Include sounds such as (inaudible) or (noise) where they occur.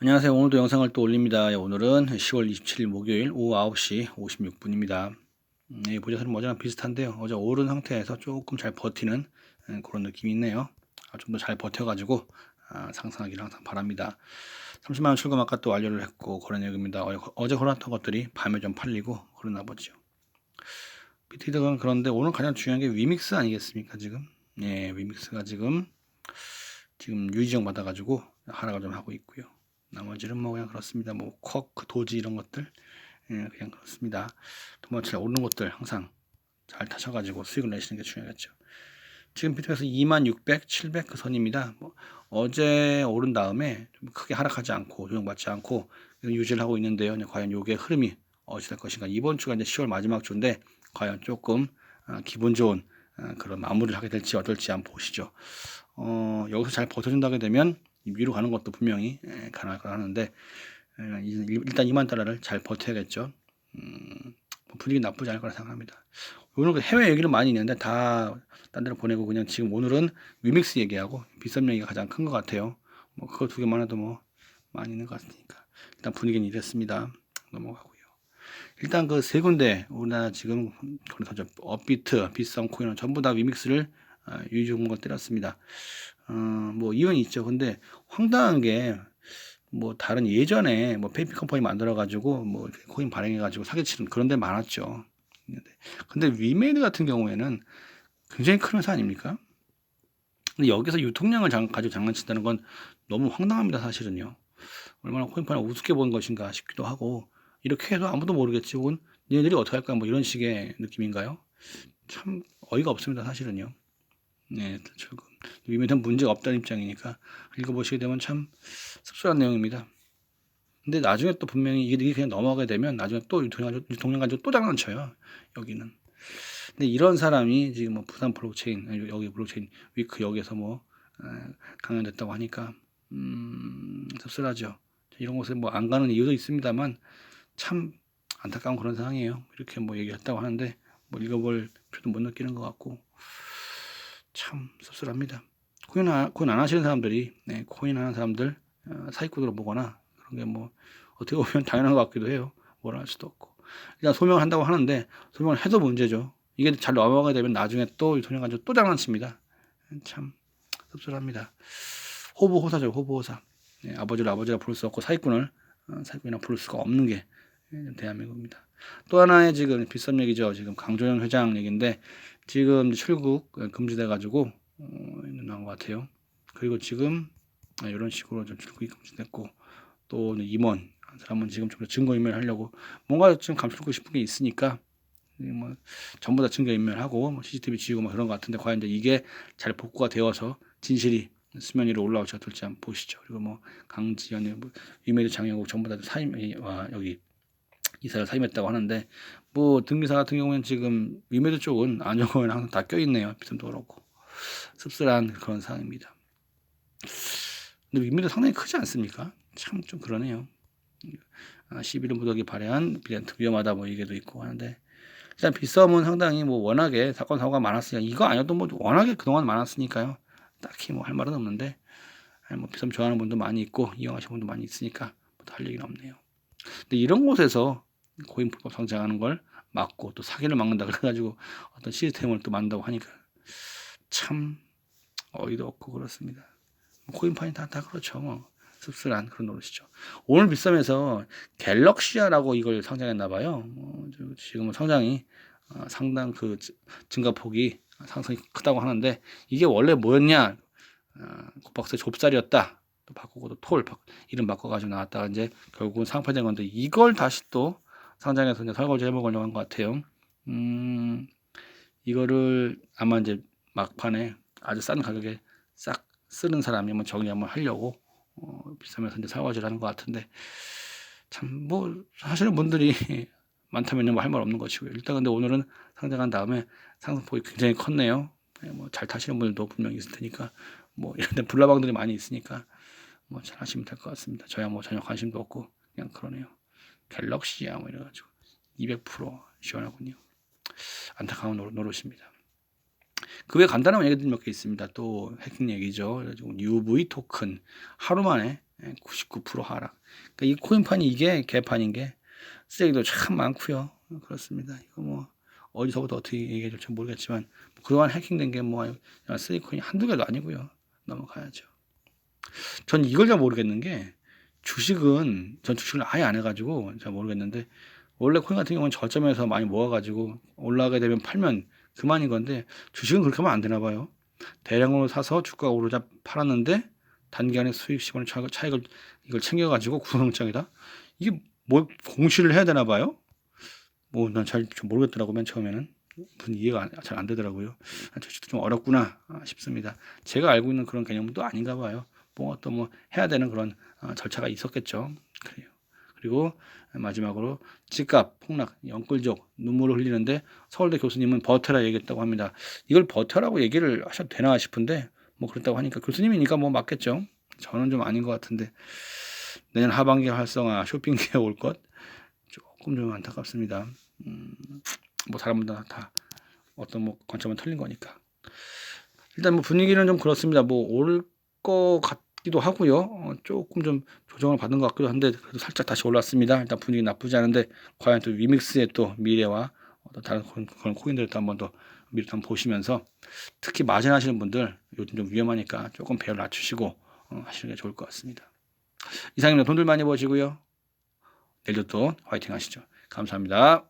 안녕하세요. 오늘도 영상을 또 올립니다. 예, 오늘은 10월 27일 목요일 오후 9시 56분입니다. 네, 보자서는 어제랑 비슷한데요. 어제 오른 상태에서 조금 잘 버티는 예, 그런 느낌이 있네요. 아, 좀더 잘 버텨가지고 아, 상승하기를 항상 바랍니다. 30만원 출금 아까 또 완료를 했고 얘기입니다. 어제, 걸었던 것들이 밤에 좀 팔리고 그러나 보죠. 비트리더는 그런데 오늘 가장 중요한 게 위믹스 아니겠습니까 지금? 예, 위믹스가 지금 지금 유지정 받아가지고 하락을 좀 하고 있고요. 나머지는 뭐 그냥 그렇습니다. 뭐 쿼크, 도지 이런 것들 예, 그냥 그렇습니다. 도마치 오르는 것들 항상 잘 타셔가지고 수익을 내시는 게 중요하겠죠. 지금 비트에서 2600, 700 그 선입니다. 뭐 어제 오른 다음에 좀 크게 하락하지 않고 조정받지 않고 유지를 하고 있는데요. 과연 요게 흐름이 어찌 될 것인가. 이번 주가 이제 10월 마지막 주인데 과연 조금 어, 기분 좋은 어, 그런 마무리를 하게 될지 어떨지 한번 보시죠. 어, 여기서 잘 버텨준다게 되면 위로 가는 것도 분명히 예, 가능할 거 하는데 예, 일단 2만 달러를 잘 버텨야겠죠. 음, 뭐 분위기 나쁘지 않을 거라 생각합니다. 오늘 그 해외 얘기는 많이 있는데 다 딴 데로 보내고 그냥 지금 오늘은 위믹스 얘기하고 비썸 얘기가 가장 큰 것 같아요. 뭐 그거 두 개만 해도 뭐 많이 있는 것 같으니까 일단 분위기는 이랬습니다. 넘어가고요. 일단 그 세 군데 우리나라 지금 그래서 업비트, 비썸 코인은 전부 다 위믹스를 아, 유의종목을 때렸습니다. 어, 뭐 이유는 있죠. 근데 황당한 게 뭐 다른 예전에 뭐 페이피 컴퍼니 만들어 가지고 뭐 코인 발행해 가지고 사기치는 그런 데 많았죠. 근데 위메이드 같은 경우에는 굉장히 큰 회사 아닙니까? 근데 여기서 유통량을 장, 가지고 장난친다는 건 너무 황당합니다, 사실은요. 얼마나 코인판을 우습게 본 것인가 싶기도 하고 이렇게 해도 아무도 모르겠지 혹은 얘네들이 어떻게 할까 뭐 이런 식의 느낌인가요? 참 어이가 없습니다, 사실은요. 네, 조금 위메이드는 문제가 없다는 입장이니까 읽어보시게 되면 참 씁쓸한 내용입니다. 근데 나중에 또 분명히 이게 그냥 넘어가게 되면 나중에 또 유통량 가지고 또 장난쳐요. 여기는. 근데 이런 사람이 지금 뭐 부산 블록체인, 여기 블록체인 위크 여기에서 뭐 강연됐다고 하니까 음, 씁쓸하죠. 이런 곳에 뭐 안 가는 이유도 있습니다만 참 안타까운 그런 상황이에요. 이렇게 뭐 얘기했다고 하는데 뭐 읽어볼 필요도 못 느끼는 것 같고 참 씁쓸합니다. 코인, 안, 코인 안 하시는 사람들이 네, 코인 하는 사람들 어, 사기꾼으로 보거나 그런 게 뭐 어떻게 보면 (laughs) 당연한 것 같기도 해요. 뭐라 할 수도 없고 일단 소명을 한다고 하는데 소명을 해도 문제죠. 이게 잘 넘어가게 되면 나중에 또 가지고 또 장난칩니다. 참 씁쓸합니다. 호부호사죠 호부호사. 네, 아버지를 아버지라 부를 수 없고 사기꾼을 어, 사기꾼이라 부를 수가 없는 게 대한민국입니다. 또 하나의 지금 비싼 얘기죠. 지금 강조영 회장 얘기인데 지금 출국 금지돼 가지고 어, 있는 것 같아요. 그리고 지금 이런 식으로 좀 출국이 금지됐고 또 임원 사람은 지금 좀 증거 인멸 하려고 뭔가 좀 감추고 싶은 게 있으니까 뭐 전부 다 증거 인멸하고 뭐 CCTV 지우고 뭐 그런 것 같은데 과연 이제 이게 잘 복구가 되어서 진실이 수면 위로 올라올지 어떨지 한번 보시죠. 그리고 뭐 강지연의 뭐 이메일 장영국 전부 다 사임 와 여기 이사를 사임했다고 하는데 뭐 등기사 같은 경우에는 지금 위메드 쪽은 안정권에 항상 다 껴있네요. 비싼도 그렇고 씁쓸한 그런 상황입니다. 근데 위메드 상당히 크지 않습니까? 참 좀 그러네요. 11일 무더기 발행한 비렌트 위험하다 뭐 얘기도 있고 하는데 일단 비썸은 상당히 뭐 워낙에 사건 사고가 많았으니까 이거 아니어도 뭐 워낙에 그동안 많았으니까요. 딱히 뭐 할 말은 없는데 뭐 비썸 좋아하는 분도 많이 있고 이용하시는 분도 많이 있으니까 뭐할 얘기는 없네요. 근데 이런 곳에서 고인 불법 성장하는 걸 막고 또 사기를 막는다 그래가지고 어떤 시스템을 또 만든다고 하니까 참 어이도 없고 그렇습니다. 코인판이 다, 다 그렇죠. 뭐. 씁쓸한 그런 노릇이죠. 오늘 비썸에서 갤럭시아라고 이걸 성장했나 봐요. 어, 지금 성장이 어, 상당 그 증가폭이 상승이 크다고 하는데 이게 원래 뭐였냐? 어, 국박스 좁쌀이었다. 또 바꾸고 또 톨 이름 바꿔가지고 나왔다가 이제 결국은 상패된 건데 이걸 다시 또 상장해서 이제 설거지 해먹으려고 한 것 같아요. 음, 이거를 아마 이제 막판에 아주 싼 가격에 싹 쓰는 사람이 뭐 정리 한번 하려고 어, 비싸면서 이제 설거지를 하는 것 같은데 참뭐 하시는 분들이 (laughs) 많다면 뭐 할 말 없는 것이고요. 일단 근데 오늘은 상장한 다음에 상승폭이 굉장히 컸네요. 네, 뭐잘 타시는 분들도 분명히 있을 테니까 뭐 이런 데 불나방들이 많이 있으니까 뭐 잘 하시면 될 것 같습니다. 저야 뭐 전혀 관심도 없고 그냥 그러네요. 갤럭시야 뭐 이래가지고 200% 시원하군요. 안타까운 노릇 입니다. 그 외에 간단한 얘기들 몇 개 있습니다. 또 해킹 얘기죠. UV 토큰 하루 만에 99% 하락. 그러니까 이 코인판이 이게 개판인 게 쓰레기도 참 많고요. 그렇습니다. 이거 뭐 어디서부터 어떻게 얘기해 줄지 모르겠지만 그동안 해킹된 게 뭐 쓰레기 코인이 한두 개도 아니고요. 넘어가야죠. 전 이걸 잘 모르겠는 게 주식은 전 주식을 아예 안 해가지고 잘 모르겠는데 원래 코인 같은 경우는 저점에서 많이 모아가지고 올라가게 되면 팔면 그만인 건데 주식은 그렇게 하면 안 되나 봐요. 대량으로 사서 주가가 오르자 팔았는데 단기간에 수익 10원의 차익을, 이걸 챙겨가지고 구성장이다. 이게 뭐 공시를 해야 되나 봐요. 뭐 난잘 모르겠더라고 맨 처음에는 무슨 이해가 잘 안 되더라고요. 아, 주식도 좀 어렵구나 싶습니다. 제가 알고 있는 그런 개념도 아닌가 봐요. 뭐 어떤 뭐 해야 되는 그런 어, 절차가 있었겠죠. 그래요. 그리고 마지막으로 집값 폭락, 영끌족 눈물을 흘리는데 서울대 교수님은 버텨라 얘기했다고 합니다. 이걸 버텨라고 얘기를 하셔도 되나 싶은데 뭐 그렇다고 하니까 교수님이니까 뭐 맞겠죠. 저는 좀 아닌 것 같은데 내년 하반기 활성화 쇼핑기에 올 것 조금 좀 안타깝습니다. 음, 뭐 사람마다 다 어떤 뭐 관점은 틀린 거니까 일단 뭐 분위기는 좀 그렇습니다. 뭐올것같 기도 하고요. 어, 조금 좀 조정을 받은 것 같기도 한데 그래도 살짝 다시 올랐습니다. 일단 분위기 나쁘지 않은데 과연 또 위믹스의 또 미래와 어떤 다른 그런, 코인들도 한번 더 미리 한번 보시면서 특히 마진 하시는 분들 요즘 좀 위험하니까 조금 배열 낮추시고 어, 하시는 게 좋을 것 같습니다. 이상입니다. 돈들 많이 버시고요. 내일도 또 화이팅 하시죠. 감사합니다.